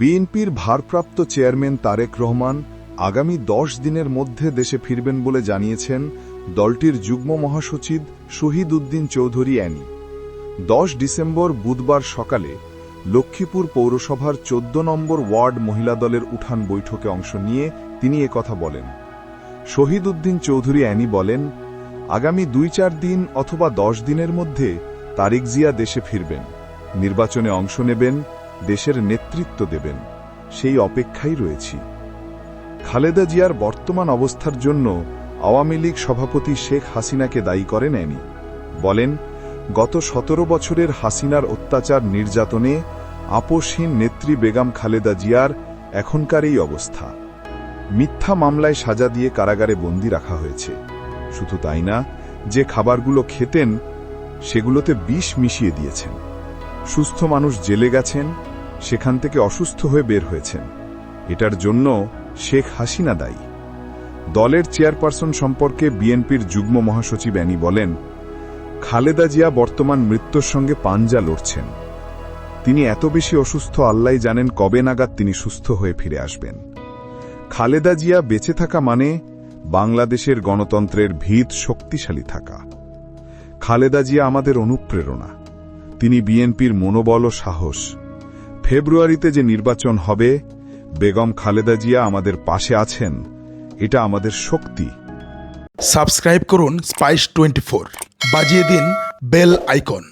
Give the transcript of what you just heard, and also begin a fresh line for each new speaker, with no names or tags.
বিএনপির ভারপ্রাপ্ত চেয়ারম্যান তারেক রহমান আগামী দশ দিনের মধ্যে দেশে ফিরবেন বলে জানিয়েছেন দলটির যুগ্ম মহাসচিব শহীদ উদ্দিন চৌধুরী অ্যানি। দশ ডিসেম্বর বুধবার সকালে লক্ষ্মীপুর পৌরসভার চোদ্দ নম্বর ওয়ার্ড মহিলা দলের উঠান বৈঠকে অংশ নিয়ে তিনি কথা বলেন। শহীদ উদ্দিন চৌধুরী অ্যানি বলেন, আগামী দুই চার দিন অথবা দশ দিনের মধ্যে তারিক জিয়া দেশে ফিরবেন। নির্বাচনে অংশ নেবেন দেশের নেতৃত্ব দেবেন, সেই অপেক্ষাই রয়েছি। খালেদা জিয়ার বর্তমান অবস্থার জন্য আওয়ামী লীগ সভাপতি শেখ হাসিনাকে দায়ী করেন অ্যানি বলেন, গত সতেরো বছরের হাসিনার অত্যাচার নির্যাতনে আপোষহীন নেত্রী বেগম খালেদা জিয়ার এখনকার এই অবস্থা। মিথ্যা মামলায় সাজা দিয়ে কারাগারে বন্দি রাখা হয়েছে। শুধু তাই না, যে খাবারগুলো খেতেন, সেগুলোতে বিষ মিশিয়ে দিয়েছেন। সুস্থ মানুষ জেলে গেছেন সেখান থেকে অসুস্থ হয়ে বের হয়েছেন। এটার জন্য শেখ হাসিনা দায়ী। দলের চেয়ারপারসন সম্পর্কে বিএনপির যুগ্ম মহাসচিব অ্যানি বলেন, খালেদা জিয়া বর্তমান মৃত্যুর সঙ্গে পাঞ্জা লড়ছেন। তিনি এত বেশি অসুস্থ আল্লাহ জানেন কবে নাগাদ তিনি সুস্থ হয়ে ফিরে আসবেন। খালেদা জিয়া বেঁচে থাকা মানে বাংলাদেশের গণতন্ত্রের ভিত শক্তিশালী থাকা। খালেদা জিয়া আমাদের অনুপ্রেরণা। তিনি বিএনপির মনোবল ও সাহস ফেব্রুয়ারিতে যে নির্বাচন হবে, বেগম খালেদা জিয়া আমাদের পাশে আছেন, এটা আমাদের শক্তি।
সাবস্ক্রাইব করুন স্পাইস টোয়েন্টি বাজিয়ে দিন বেল আইকন।